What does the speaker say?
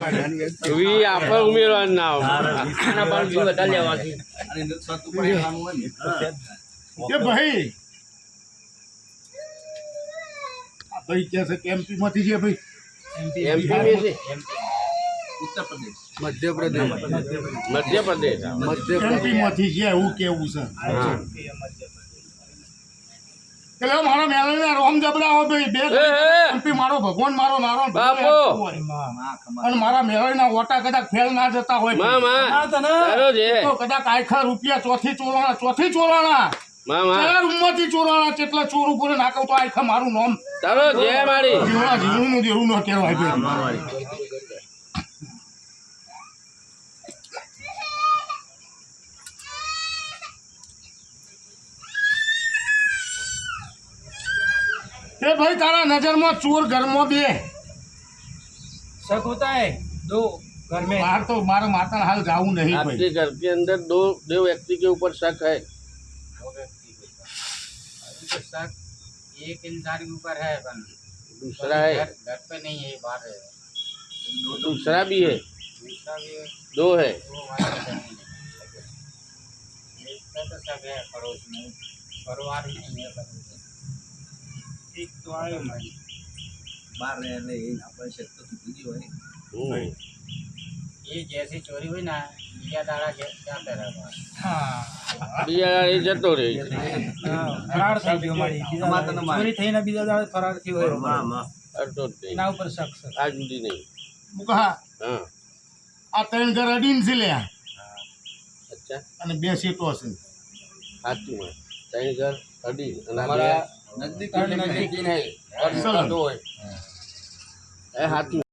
વી આપણે ઉમેરવાનું ના આવે. આના પણ વી વધારે લેવાથી કે ભાઈ. ભાઈ કે છે એમપી માંથી છે ભાઈ. MP में से મધ્યપ્રદેશ. મધ્ય પ્રદેશ એમપી માંથી છે એવું કેવું છે. હા. એટલે મારા મેળવીને રોમ જબડા હોય ભાઈ બે મારો ભગવાન મારો મારો બાપો. અને મારા મેળવીના ઓટા કદાચ ફેલ ના જતા હોય. માં માં તારો છે તો કદાચ આખા રૂપિયા ચોથી ચોરાણા ચોથી ચોરાણા. માં માં ચોરાણા કેટલા ચોર ઉપર નાખવ તો આખા મારું નામ તારો જય મારી. જીવણા જીવનું દેવું ન કહેવાય. એ ભાઈ તારા નજરમાં ચોર ઘરમાં બે शक होता है दो घर में બહાર તો મારા માતા હાલ જાવું નહીં आपके ભાઈ घर के अंदर दो दो व्यक्ति के ऊपर शक है दो व्यक्ति के ऊपर। अभी तो शक एक इंसान के ऊपर है अपन दूसरा है घर घर पे नहीं है बाहर है दूसरा भी है दूसरा भी है दो है वो हमारे घर में नहीं है एक का तो सब है पड़ोस में परिवार ही नहीं है એક તો આવ્યો મારી. બહાર એટલે એ ના પડે તો બીજી હોય. એ જેસી ચોરી હોય ને બીજા દાડા બીજા જતો રહે. મારી. થઈને બીજા દાડે ફરાર થયો એના ઉપર શખ્સ આજ સુધી નહીં. મુકા આ ત્રણ અડીન છે લે અચ્છા. અને બે સીટો છે સાચું ત્રણ ઘર અઢી અને અમારા બે નજીક નહીં ચલો. એ સાચું